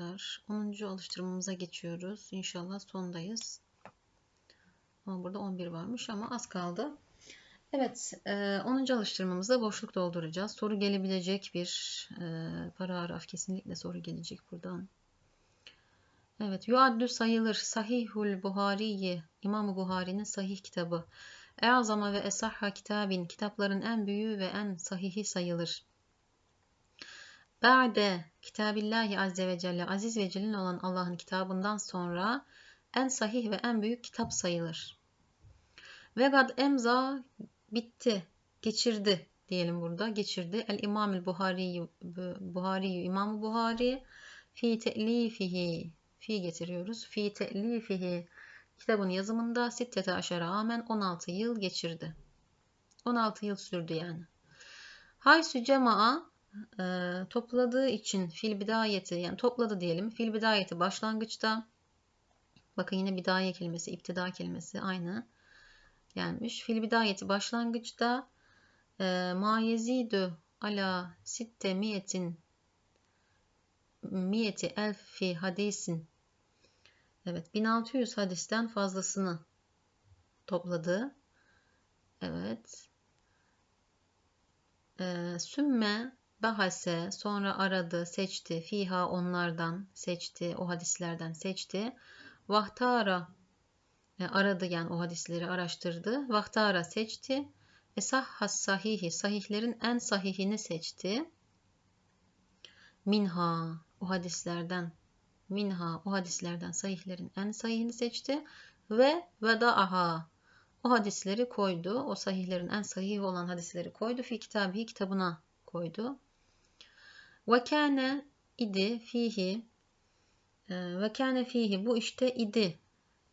arkadaşlar 10. alıştırmamıza geçiyoruz. İnşallah sondayız. Ama burada 11 varmış ama az kaldı. Evet 10. E, alıştırmamızda boşluk dolduracağız. Soru gelebilecek bir e, paragraf. Kesinlikle soru gelecek buradan. Evet yuaddü sayılır. Sahihul Buhari'yi İmam-ı Buhari'nin sahih kitabı. E'azama ve esahha kitabin kitapların en büyüğü ve en sahihi sayılır. Ba'de kitabillahi azze ve celle aziz ve celil olan Allah'ın kitabından sonra en sahih ve en büyük kitap sayılır. Ve gad emza bitti, geçirdi diyelim burada. Geçirdi. El İmamül Buhari Buhari İmam Buhari fi te'lifihi fi getiriyoruz. Fi te'lifihi kitabın yazımında sittete aşara amen 16 yıl geçirdi. 16 yıl sürdü yani. Haysu cema'a e, topladığı için fil bidayeti yani topladı diyelim. Fil bidayeti başlangıçta bakın yine bidaye kelimesi, iptida kelimesi aynı gelmiş. Fil bidayeti başlangıçta e, ma yezidü ala sitte miyetin miyeti elfi hadisin Evet 1600 hadisten fazlasını topladı. Evet. E, sümme bahase sonra aradı, seçti. Fiha onlardan seçti, o hadislerden seçti. Vahtara e, aradı yani o hadisleri araştırdı. Vahtara seçti. Esahhas sahihi sahihlerin en sahihini seçti. Minha o hadislerden minha o hadislerden sahihlerin en sahihini seçti ve vedaaha o hadisleri koydu. O sahihlerin en sahih olan hadisleri koydu. Fi kitabı kitabına koydu. Ve idi fihi ve fihi bu işte idi.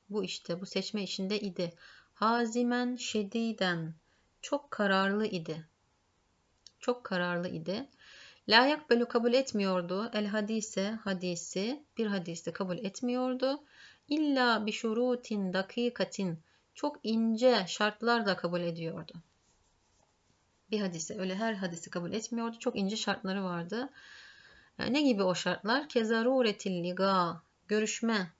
Bu işte bu seçme işinde idi. Hazimen şediden çok kararlı idi. Çok kararlı idi. La yakbelu kabul etmiyordu. El hadise hadisi bir hadiste kabul etmiyordu. İlla bi şurutin dakikatin çok ince şartlar da kabul ediyordu. Bir hadise öyle her hadisi kabul etmiyordu. Çok ince şartları vardı. Yani ne gibi o şartlar? Kezaruretil liga görüşme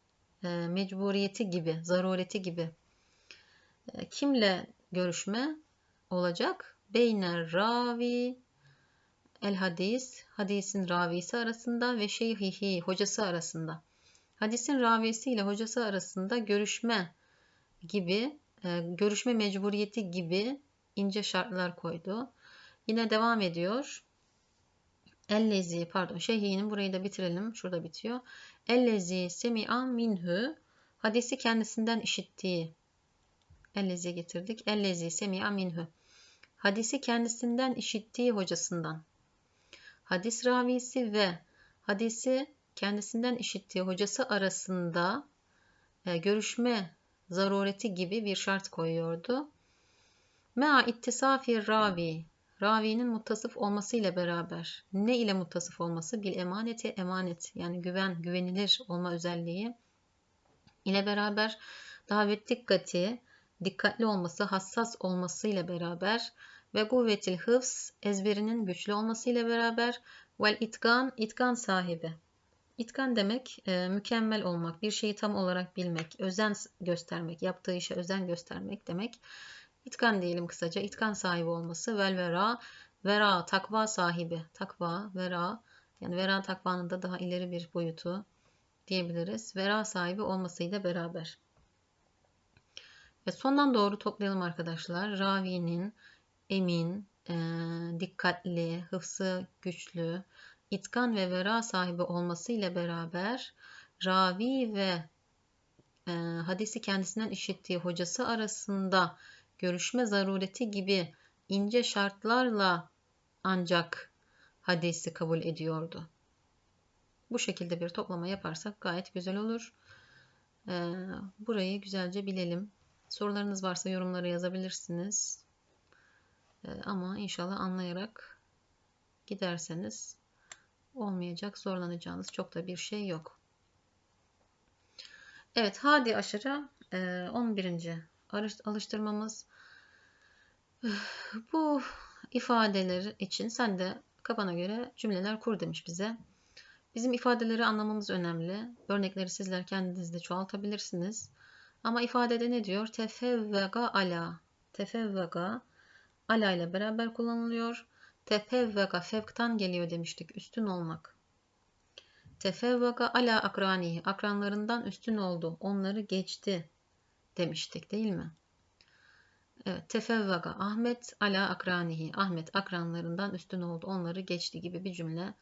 e, mecburiyeti gibi, zarureti gibi. E, kimle görüşme olacak? Beyner ravi el hadis, hadisin ravisi arasında ve şeyhihi, hocası arasında. Hadisin ravisi ile hocası arasında görüşme gibi, e, görüşme mecburiyeti gibi ince şartlar koydu. Yine devam ediyor. Ellezi, pardon şeyhinin burayı da bitirelim. Şurada bitiyor. Ellezi semi'a minhu hadisi kendisinden işittiği. Ellezi getirdik. Ellezi semi'a minhu. Hadisi kendisinden işittiği hocasından hadis ravisi ve hadisi kendisinden işittiği hocası arasında e, görüşme zarureti gibi bir şart koyuyordu. Mea ittisafi ravi, ravinin muttasıf olması ile beraber, ne ile muttasıf olması? Bil emaneti emanet, yani güven, güvenilir olma özelliği ile beraber davet dikkati, dikkatli olması, hassas olması ile beraber ve kuvvetil hıfz ezberinin güçlü olmasıyla beraber vel itkan itkan sahibi. İtkan demek e, mükemmel olmak, bir şeyi tam olarak bilmek, özen göstermek, yaptığı işe özen göstermek demek. İtkan diyelim kısaca, itkan sahibi olması, vel vera, vera, takva sahibi, takva, vera, yani vera takvanın da daha ileri bir boyutu diyebiliriz. Vera sahibi olmasıyla beraber. Ve sondan doğru toplayalım arkadaşlar. Ravi'nin emin, e, dikkatli, hıfzı güçlü, itkan ve vera sahibi olması ile beraber ravi ve e, hadisi kendisinden işittiği hocası arasında görüşme zarureti gibi ince şartlarla ancak hadisi kabul ediyordu. Bu şekilde bir toplama yaparsak gayet güzel olur. Ee, burayı güzelce bilelim. Sorularınız varsa yorumlara yazabilirsiniz. Ee, ama inşallah anlayarak giderseniz olmayacak, zorlanacağınız çok da bir şey yok. Evet, hadi aşırı 11. Alıştırmamız. Bu ifadeler için sen de kafana göre cümleler kur demiş bize. Bizim ifadeleri anlamamız önemli. Örnekleri sizler kendiniz de çoğaltabilirsiniz. Ama ifadede ne diyor? Tefevvega ala. Tefevvega ala ile beraber kullanılıyor. Tefevvega fevktan geliyor demiştik. Üstün olmak. Tefevvega ala akranihi. Akranlarından üstün oldu. Onları geçti demiştik değil mi? Evet, tefevvaga Ahmet ala akranihi. Ahmet akranlarından üstün oldu. Onları geçti gibi bir cümle,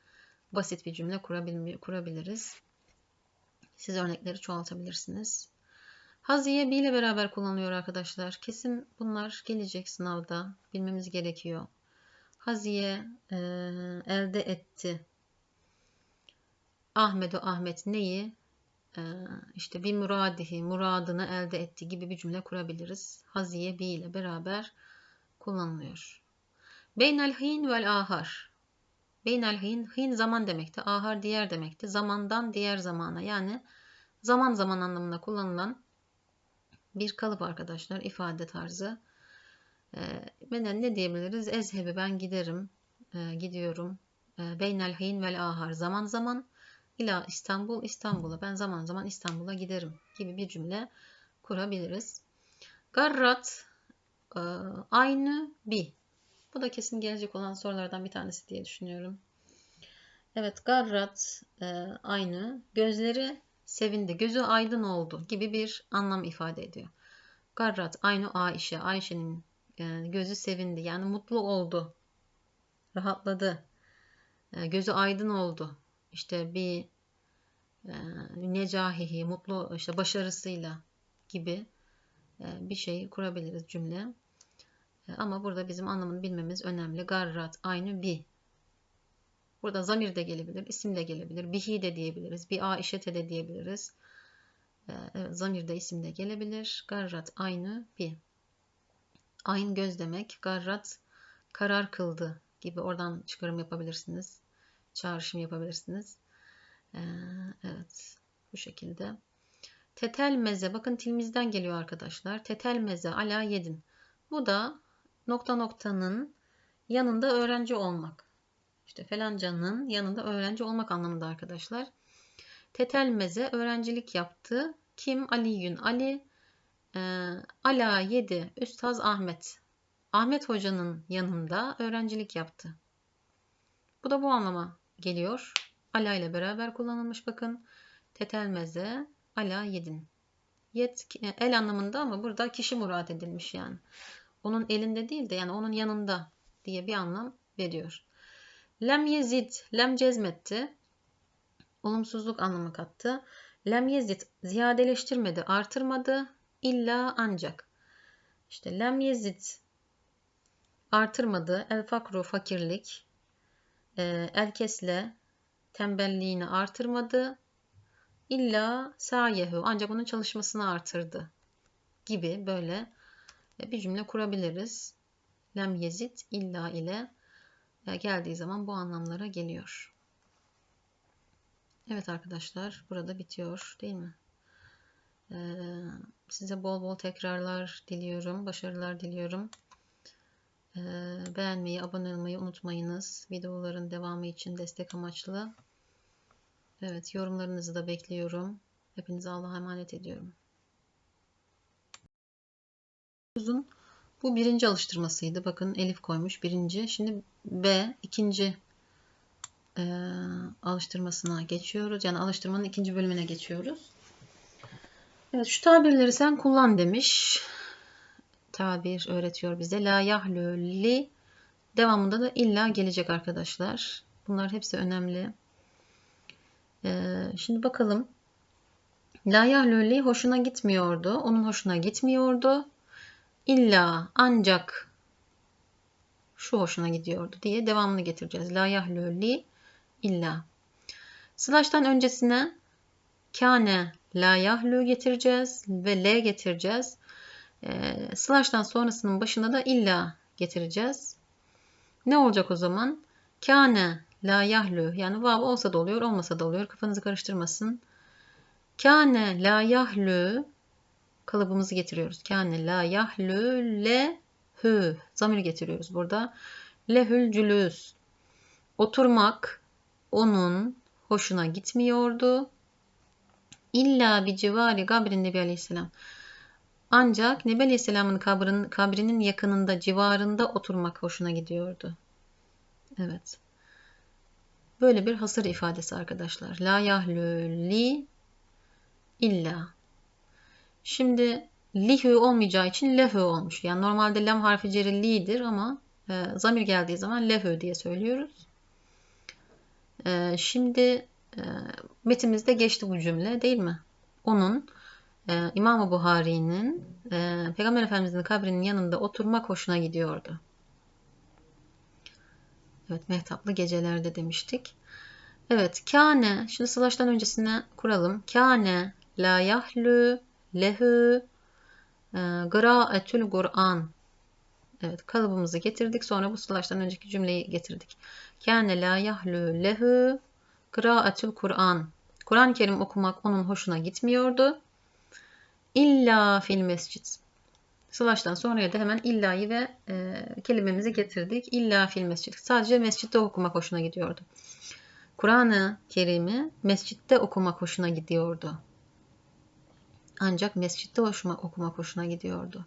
basit bir cümle kurabiliriz. Siz örnekleri çoğaltabilirsiniz. Haziye bir ile beraber kullanılıyor arkadaşlar. Kesin bunlar gelecek sınavda. Bilmemiz gerekiyor. Haziye e, elde etti. Ahmet o Ahmet neyi? E, işte bir muradihi, muradını elde etti gibi bir cümle kurabiliriz. Haziye bir ile beraber kullanılıyor. Beynel hin vel ahar. Beynel hin, hin zaman demekti. Ahar diğer demekti. Zamandan diğer zamana yani zaman zaman anlamında kullanılan bir kalıp arkadaşlar ifade tarzı. E, ne diyebiliriz? Ezhebi ben giderim, e, gidiyorum. E, beynel hin vel ahar zaman zaman ila İstanbul İstanbul'a ben zaman zaman İstanbul'a giderim gibi bir cümle kurabiliriz. Garrat e, aynı bi. Bu da kesin gelecek olan sorulardan bir tanesi diye düşünüyorum. Evet garrat e, aynı. Gözleri sevindi, gözü aydın oldu gibi bir anlam ifade ediyor. Garrat aynı Ayşe. Ayşe'nin e, gözü sevindi yani mutlu oldu. Rahatladı. Gözü aydın oldu işte bir e, necahihi, mutlu işte başarısıyla gibi e, bir şey kurabiliriz cümle. E, ama burada bizim anlamını bilmemiz önemli. Garrat aynı bi. Burada zamir de gelebilir, isim de gelebilir, bihi de diyebiliriz, bir aişete de diyebiliriz. E, evet, zamir de isim de gelebilir. Garrat aynı bi. Ayn göz demek. Garrat karar kıldı gibi oradan çıkarım yapabilirsiniz çağrışım yapabilirsiniz. Ee, evet bu şekilde. Tetel meze bakın tilimizden geliyor arkadaşlar. Tetel meze ala yedin. Bu da nokta noktanın yanında öğrenci olmak. İşte falancanın yanında öğrenci olmak anlamında arkadaşlar. Tetel meze öğrencilik yaptı. Kim? Ali Yün. Ali e, ala yedi. Üstaz Ahmet. Ahmet hocanın yanında öğrencilik yaptı. Bu da bu anlama geliyor. Ala ile beraber kullanılmış bakın. Tetelmeze ala yedin. Yet el anlamında ama burada kişi murat edilmiş yani. Onun elinde değil de yani onun yanında diye bir anlam veriyor. Lem yezid, lem cezmetti. Olumsuzluk anlamı kattı. Lem yezid ziyadeleştirmedi, artırmadı. İlla ancak. İşte lem yezid artırmadı. El fakru fakirlik e, erkesle tembelliğini artırmadı. İlla sayehu ancak onun çalışmasını artırdı gibi böyle e, bir cümle kurabiliriz. Lem yezid illa ile e, geldiği zaman bu anlamlara geliyor. Evet arkadaşlar burada bitiyor değil mi? Ee, size bol bol tekrarlar diliyorum. Başarılar diliyorum. Ee, beğenmeyi, abone olmayı unutmayınız. Videoların devamı için destek amaçlı. Evet, yorumlarınızı da bekliyorum. Hepinize Allah'a emanet ediyorum. Uzun. Bu birinci alıştırmasıydı. Bakın Elif koymuş birinci. Şimdi B ikinci e, alıştırmasına geçiyoruz. Yani alıştırmanın ikinci bölümüne geçiyoruz. Evet şu tabirleri sen kullan demiş tabir öğretiyor bize. La yahlü li devamında da illa gelecek arkadaşlar. Bunlar hepsi önemli. Ee, şimdi bakalım. La yahlü li hoşuna gitmiyordu. Onun hoşuna gitmiyordu. İlla ancak şu hoşuna gidiyordu diye devamını getireceğiz. La yahlü li illa. Slash'tan öncesine kâne la yahlü getireceğiz ve le getireceğiz. E, slash'tan sonrasının başına da illa getireceğiz. Ne olacak o zaman? Kâne la yahlü yani vav olsa da oluyor olmasa da oluyor. Kafanızı karıştırmasın. Kâne la yahlü kalıbımızı getiriyoruz. Kâne la yahlü le hü zamir getiriyoruz burada. Lehül cülüs oturmak onun hoşuna gitmiyordu. İlla bir civari kabrin Nebi Aleyhisselam. Ancak Nebi Aleyhisselam'ın kabrinin, kabrinin yakınında, civarında oturmak hoşuna gidiyordu. Evet. Böyle bir hasır ifadesi arkadaşlar. La yahlü li illa. Şimdi lihü olmayacağı için lehü olmuş. Yani normalde lam harfi ceri li'dir ama e, zamir geldiği zaman lehü diye söylüyoruz. E, şimdi e, metimizde geçti bu cümle değil mi? Onun İmam-ı Buhari'nin e, Peygamber Efendimiz'in kabrinin yanında oturmak hoşuna gidiyordu. Evet mehtaplı gecelerde demiştik. Evet kâne şimdi sılaştan öncesine kuralım. Kâne la yahlü lehü e, gıraetül Kur'an. Evet kalıbımızı getirdik. Sonra bu sılaştan önceki cümleyi getirdik. Kâne la yahlü lehü gıraetül Kur'an. Kur'an-ı Kerim okumak onun hoşuna gitmiyordu. İlla fil mescid. Slash'tan sonra da hemen illa'yı ve e, kelimemizi getirdik. İlla fil mescid. Sadece mescitte okumak hoşuna gidiyordu. Kur'an-ı Kerim'i mescitte okumak hoşuna gidiyordu. Ancak mescitte hoşuma, okumak hoşuna gidiyordu.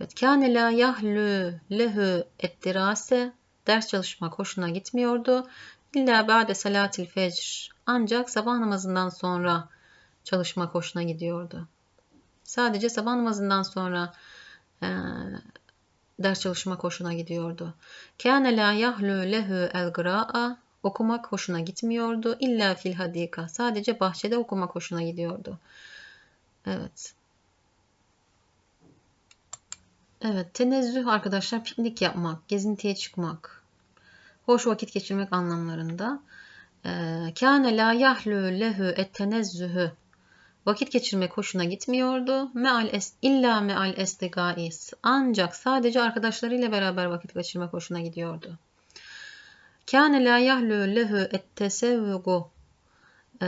Evet, kâne la yahlü lehu ettirase ders çalışmak hoşuna gitmiyordu. İlla ba'de salatil fecr ancak sabah namazından sonra çalışmak hoşuna gidiyordu. Sadece sabah namazından sonra e, ders çalışmak hoşuna gidiyordu. Kâne la yahlü lehu el gıra'a okumak hoşuna gitmiyordu. İlla fil hadika sadece bahçede okumak hoşuna gidiyordu. Evet. Evet, tenezzüh arkadaşlar piknik yapmak, gezintiye çıkmak, hoş vakit geçirmek anlamlarında. Kâne la yahlü lehu et tenezzühü Vakit geçirmek hoşuna gitmiyordu. Meal es illa meal estigais. Ancak sadece arkadaşlarıyla beraber vakit geçirmek hoşuna gidiyordu. Kâne la yahlü lehu et tesevvugu. Ee,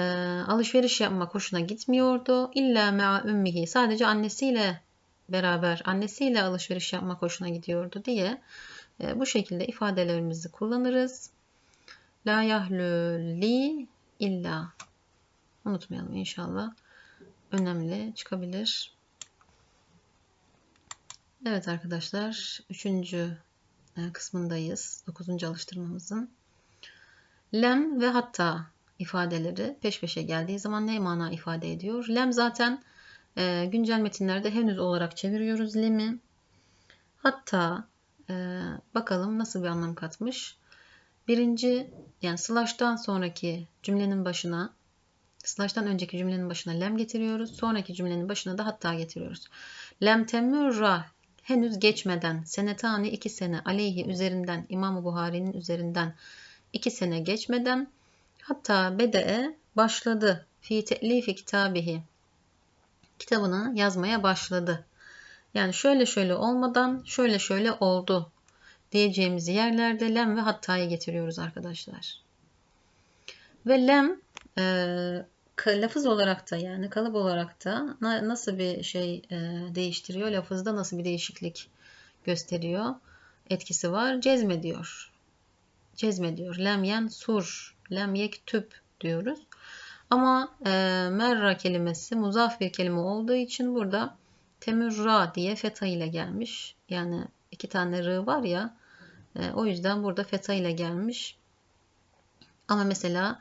alışveriş yapmak hoşuna gitmiyordu. İlla mea ümmihi. Sadece annesiyle beraber, annesiyle alışveriş yapmak hoşuna gidiyordu diye e, bu şekilde ifadelerimizi kullanırız. La yahlü li illa. Unutmayalım inşallah önemli çıkabilir. Evet arkadaşlar, üçüncü e, kısmındayız. Dokuzuncu alıştırmamızın. Lem ve hatta ifadeleri peş peşe geldiği zaman ne mana ifade ediyor? Lem zaten e, güncel metinlerde henüz olarak çeviriyoruz lemi. Hatta e, bakalım nasıl bir anlam katmış. Birinci yani slash'tan sonraki cümlenin başına Slash'tan önceki cümlenin başına lem getiriyoruz. Sonraki cümlenin başına da hatta getiriyoruz. Lem temurra henüz geçmeden senetani iki sene aleyhi üzerinden İmam-ı Buhari'nin üzerinden iki sene geçmeden hatta bede'e başladı fi te'lifi kitabihi kitabını yazmaya başladı. Yani şöyle şöyle olmadan şöyle şöyle oldu diyeceğimiz yerlerde lem ve hatta'yı getiriyoruz arkadaşlar. Ve lem lafız olarak da yani kalıp olarak da nasıl bir şey e, değiştiriyor? Lafızda nasıl bir değişiklik gösteriyor? Etkisi var. Cezmediyor. Cezmediyor. Lem yen sur. Lem yek tüp diyoruz. Ama e, merra kelimesi muzaf bir kelime olduğu için burada temürra diye feta ile gelmiş. Yani iki tane rı var ya e, o yüzden burada feta ile gelmiş. Ama mesela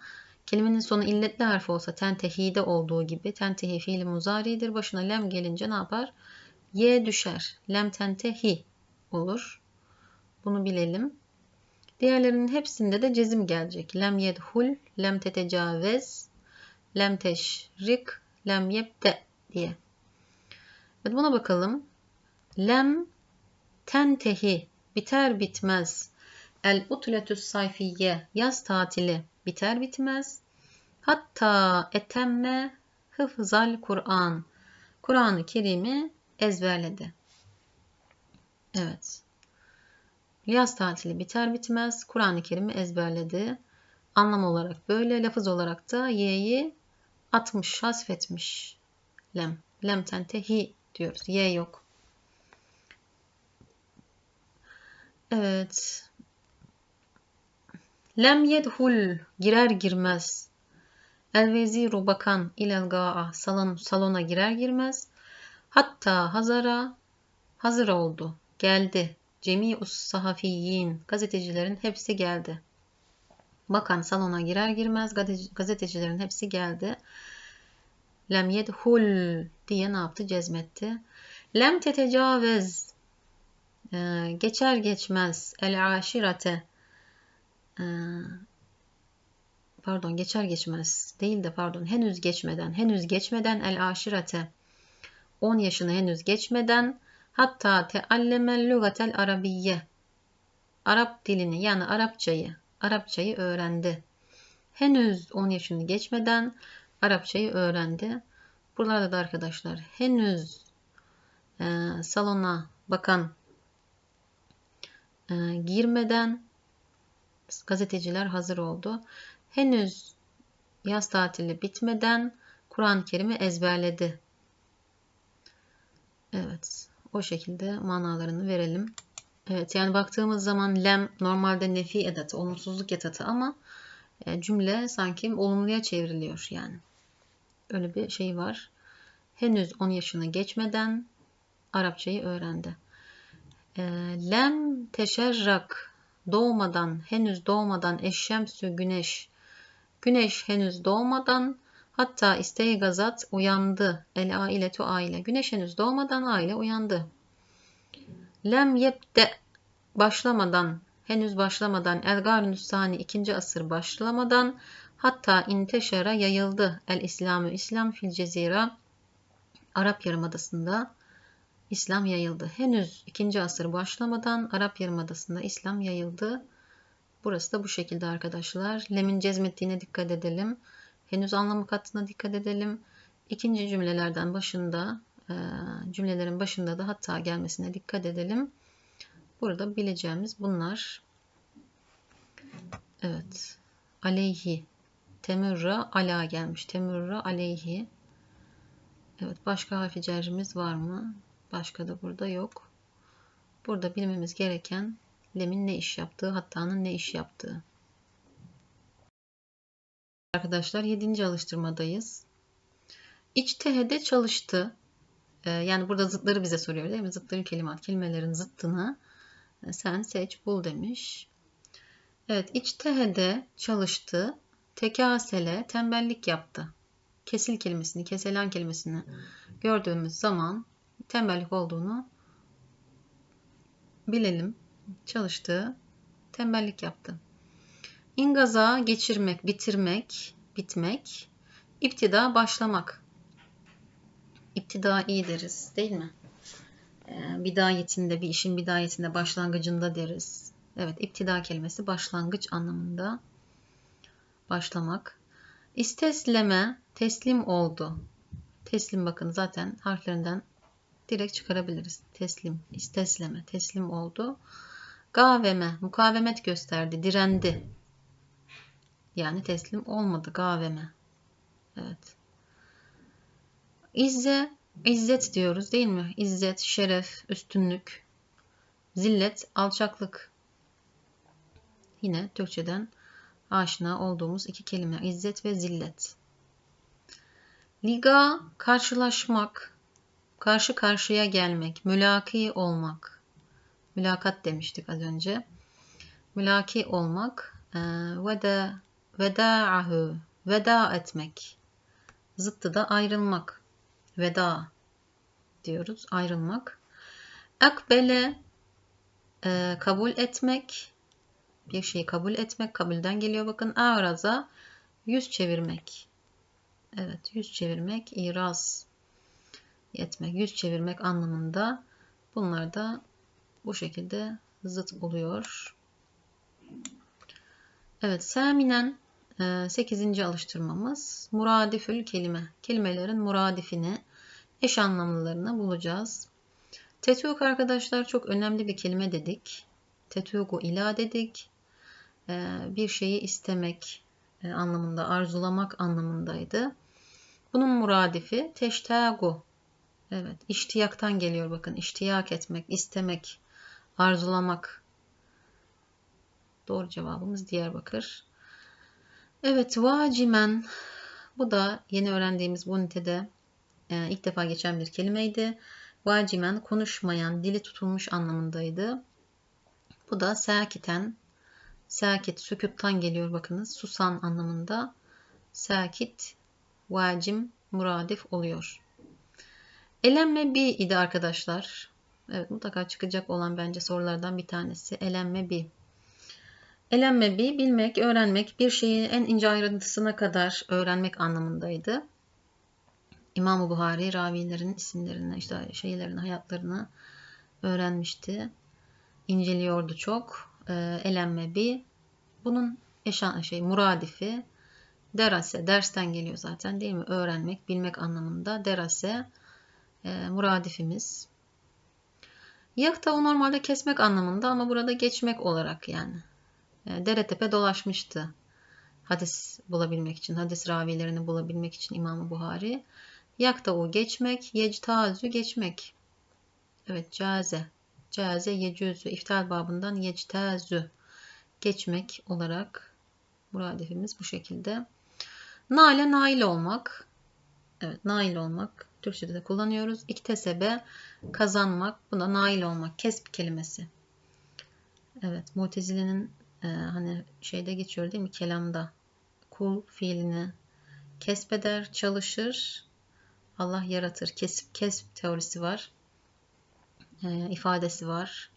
Kelimenin sonu illetli harf olsa tentehide olduğu gibi tentehi fiili muzaridir. Başına lem gelince ne yapar? Y düşer. Lem tentehi olur. Bunu bilelim. Diğerlerinin hepsinde de cezim gelecek. Lem yedhul, lem tetecavez, lem teşrik, lem yebde diye. Evet buna bakalım. Lem tentehi biter bitmez. El utletüs sayfiye yaz tatili biter bitmez. Hatta etemme hıfzal Kur'an. Kur'an-ı Kerim'i ezberledi. Evet. Yaz tatili biter bitmez Kur'an-ı Kerim'i ezberledi. Anlam olarak böyle, lafız olarak da y'yi atmış, hasfetmiş. Lem. Lem tentehi diyoruz. Y yok. Evet. Lem yedhul girer girmez. El veziru bakan ilel ga'a salon, salona girer girmez. Hatta hazara hazır oldu. Geldi. Cemi'us sahafiyyin gazetecilerin hepsi geldi. Bakan salona girer girmez gazetecilerin hepsi geldi. Lem yedhul diye ne yaptı? Cezmetti. Lem tetecavez geçer geçmez el aşirete ee, pardon geçer geçmez değil de pardon henüz geçmeden henüz geçmeden el aşirete 10 yaşını henüz geçmeden hatta teallemel lugatel arabiyye Arap dilini yani Arapçayı Arapçayı öğrendi. Henüz 10 yaşını geçmeden Arapçayı öğrendi. Buralarda da arkadaşlar henüz e, salona bakan e, girmeden gazeteciler hazır oldu. Henüz yaz tatili bitmeden Kur'an-ı Kerim'i ezberledi. Evet, o şekilde manalarını verelim. Evet, yani baktığımız zaman lem normalde nefi edatı, olumsuzluk edatı ama e, cümle sanki olumluya çevriliyor yani. Öyle bir şey var. Henüz 10 yaşını geçmeden Arapçayı öğrendi. E, lem teşerrak doğmadan, henüz doğmadan eşşemsü güneş. Güneş henüz doğmadan hatta isteği gazat uyandı. El ailetu aile. Güneş henüz doğmadan aile uyandı. Lem yebde başlamadan, henüz başlamadan El Garnus Sani ikinci asır başlamadan hatta inteşara yayıldı el İslamı İslam fil cezira Arap Yarımadası'nda İslam yayıldı. Henüz ikinci asır başlamadan Arap Yarımadası'nda İslam yayıldı. Burası da bu şekilde arkadaşlar. Lem'in cezmettiğine dikkat edelim. Henüz anlamı kattığına dikkat edelim. İkinci cümlelerden başında, e, cümlelerin başında da hatta gelmesine dikkat edelim. Burada bileceğimiz bunlar. Evet. Aleyhi. Temürra ala gelmiş. Temürra aleyhi. Evet. Başka harfi var mı? Başka da burada yok. Burada bilmemiz gereken lemin ne iş yaptığı, hattanın ne iş yaptığı. Arkadaşlar 7. alıştırmadayız. İçtehede çalıştı. Ee, yani burada zıtları bize soruyor değil mi? Zıtları kelimat, kelimelerin zıttını e, sen seç, bul demiş. Evet, içtehede çalıştı. Tekasele, tembellik yaptı. Kesil kelimesini, keselen kelimesini gördüğümüz zaman tembellik olduğunu bilelim. Çalıştığı tembellik yaptı. İngaza geçirmek, bitirmek, bitmek. İptida başlamak. İptida iyi deriz değil mi? Ee, bidayetinde, bir işin bidayetinde, başlangıcında deriz. Evet, iptida kelimesi başlangıç anlamında. Başlamak. İstesleme, teslim oldu. Teslim bakın zaten harflerinden direkt çıkarabiliriz. Teslim, istesleme, teslim oldu. Gaveme, mukavemet gösterdi, direndi. Yani teslim olmadı, gaveme. Evet. İzze, izzet diyoruz değil mi? İzzet, şeref, üstünlük. Zillet, alçaklık. Yine Türkçeden aşina olduğumuz iki kelime. İzzet ve zillet. Liga, karşılaşmak, Karşı karşıya gelmek, mülaki olmak. Mülakat demiştik az önce. Mülaki olmak. E, veda, veda'ahu, veda etmek. Zıttı da ayrılmak. Veda diyoruz, ayrılmak. Akbele, e, kabul etmek. Bir şeyi kabul etmek, kabulden geliyor bakın. Araza, yüz çevirmek. Evet, yüz çevirmek, iraz yetmek, yüz çevirmek anlamında bunlar da bu şekilde zıt oluyor. Evet, seminen 8. E, alıştırmamız muradifül kelime. Kelimelerin muradifini, eş anlamlılarını bulacağız. Tetük arkadaşlar çok önemli bir kelime dedik. Tetügu ila dedik. E, bir şeyi istemek e, anlamında, arzulamak anlamındaydı. Bunun muradifi teştagu Evet, iştiyaktan geliyor bakın. İştiyak etmek, istemek, arzulamak. Doğru cevabımız Diyarbakır. Evet, vacimen. Bu da yeni öğrendiğimiz bu ünitede e, ilk defa geçen bir kelimeydi. Vacimen konuşmayan, dili tutulmuş anlamındaydı. Bu da sakiten, sakit, sükuttan geliyor bakınız. Susan anlamında. Sakit, vacim, muradif oluyor. Elenme bir idi arkadaşlar. Evet mutlaka çıkacak olan bence sorulardan bir tanesi. Elenme bir. Elenme bir, bilmek, öğrenmek, bir şeyi en ince ayrıntısına kadar öğrenmek anlamındaydı. İmam-ı Buhari ravilerin isimlerini, işte şeylerini, hayatlarını öğrenmişti. İnceliyordu çok. E, elenme bir. Bunun eşan şey muradifi derase dersten geliyor zaten değil mi? Öğrenmek, bilmek anlamında derase e, muradifimiz. Yakta normalde kesmek anlamında ama burada geçmek olarak yani. E, dere tepe dolaşmıştı. Hadis bulabilmek için, hadis ravilerini bulabilmek için İmam-ı Buhari. Yakta o geçmek, yectazü geçmek. Evet, caze. Caze yecüzü. İftal babından yectazü. Geçmek olarak muradifimiz bu şekilde. Naile nail olmak. Evet, nail olmak. Türkçe'de de kullanıyoruz. İktesebe kazanmak. Buna nail olmak. Kesp kelimesi. Evet, Mutezile'nin e, hani şeyde geçiyor değil mi? Kelamda. Kul fiilini kesbeder, çalışır. Allah yaratır. Kesip kesp teorisi var. E, ifadesi var.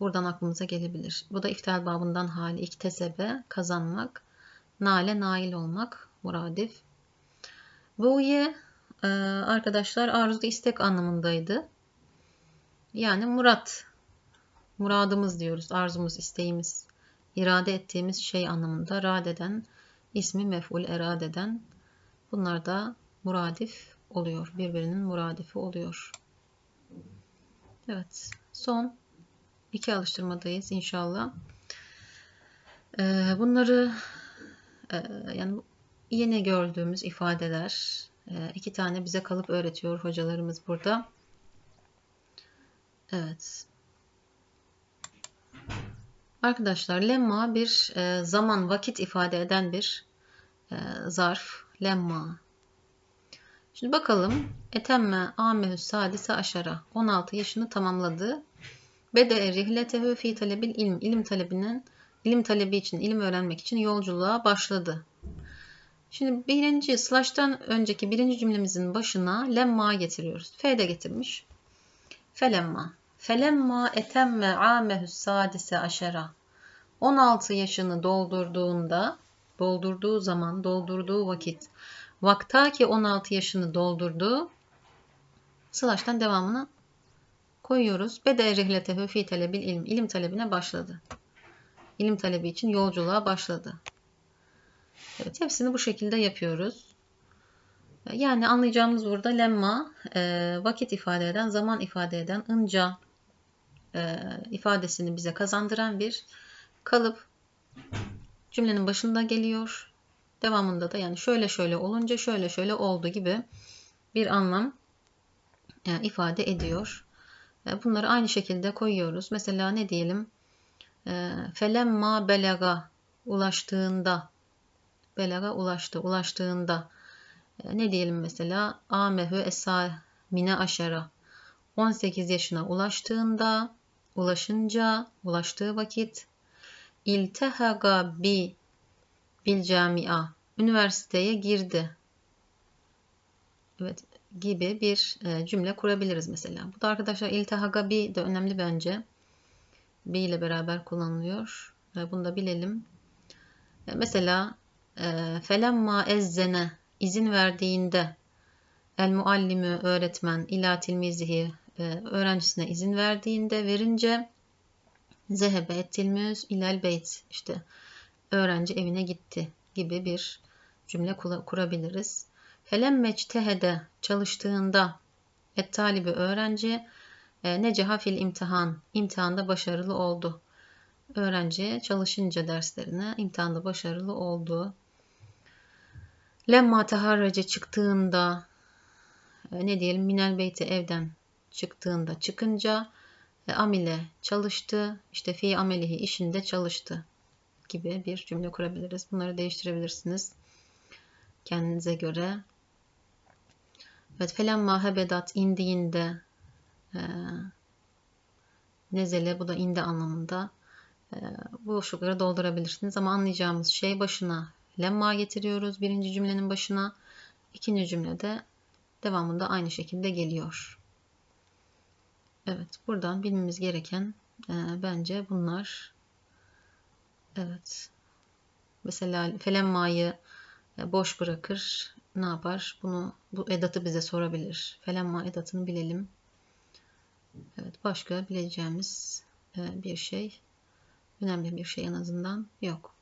Buradan aklımıza gelebilir. Bu da iftal babından hali iktesebe kazanmak. Nale nail olmak muradif. Bu'ye e, arkadaşlar arzu istek anlamındaydı. Yani murat, muradımız diyoruz, arzumuz, isteğimiz, irade ettiğimiz şey anlamında radeden, ismi mef'ul eradeden bunlar da muradif oluyor. Birbirinin muradifi oluyor. Evet, son iki alıştırmadayız inşallah. Ee, bunları e, yani yeni gördüğümüz ifadeler, e, iki tane bize kalıp öğretiyor hocalarımız burada. Evet. Arkadaşlar lemma bir e, zaman vakit ifade eden bir e, zarf. Lemma. Şimdi bakalım. Etemme amehü sadise aşara. 16 yaşını tamamladı. Bede rihletehu fi talebil ilm. İlim talebinin ilim talebi için, ilim öğrenmek için yolculuğa başladı. Şimdi birinci slash'tan önceki birinci cümlemizin başına lemma getiriyoruz. F de getirmiş. Felemma. Felemma etemme amehü sadise aşera. 16 yaşını doldurduğunda, doldurduğu zaman, doldurduğu vakit, vakta ki 16 yaşını doldurdu, slash'tan devamını koyuyoruz. Bede rihletehu fi talebil ilim. İlim talebine başladı. İlim talebi için yolculuğa başladı. Evet, hepsini bu şekilde yapıyoruz. Yani anlayacağımız burada lemma e, vakit ifade eden, zaman ifade eden, ınca e, ifadesini bize kazandıran bir kalıp cümlenin başında geliyor. Devamında da yani şöyle şöyle olunca şöyle şöyle oldu gibi bir anlam e, ifade ediyor. Bunları aynı şekilde koyuyoruz. Mesela ne diyelim? Felemma belaga ulaştığında belaga ulaştı, ulaştığında e, ne diyelim mesela amehü esa mine aşara 18 yaşına ulaştığında ulaşınca ulaştığı vakit iltehaga bi bil camia üniversiteye girdi. Evet gibi bir e, cümle kurabiliriz mesela. Bu da arkadaşlar iltehaga bi de önemli bence. Bi ile beraber kullanılıyor. Bunu da bilelim. E, mesela felemma ezzene izin verdiğinde el muallimi öğretmen ila tilmizihi e, öğrencisine izin verdiğinde verince zehebe ettilmüz ilel beyt işte öğrenci evine gitti gibi bir cümle kurabiliriz. Felemme tehede çalıştığında et talibi öğrenci e, neceha fil imtihan imtihanda başarılı oldu. Öğrenci çalışınca derslerine imtihanda başarılı oldu Lemma teharrece çıktığında e, ne diyelim minel beyti evden çıktığında çıkınca e, amile çalıştı işte fi amelihi işinde çalıştı gibi bir cümle kurabiliriz. Bunları değiştirebilirsiniz kendinize göre. Evet, felemma hebedat indiğinde e, nezele bu da indi anlamında e, boşlukları doldurabilirsiniz. Ama anlayacağımız şey başına lemma getiriyoruz birinci cümlenin başına. ikinci cümlede devamında aynı şekilde geliyor. Evet, buradan bilmemiz gereken e, bence bunlar. Evet. Mesela felemma'yı e, boş bırakır. Ne yapar? Bunu bu edatı bize sorabilir. Felemma edatını bilelim. Evet, başka bileceğimiz e, bir şey, önemli bir şey en azından yok.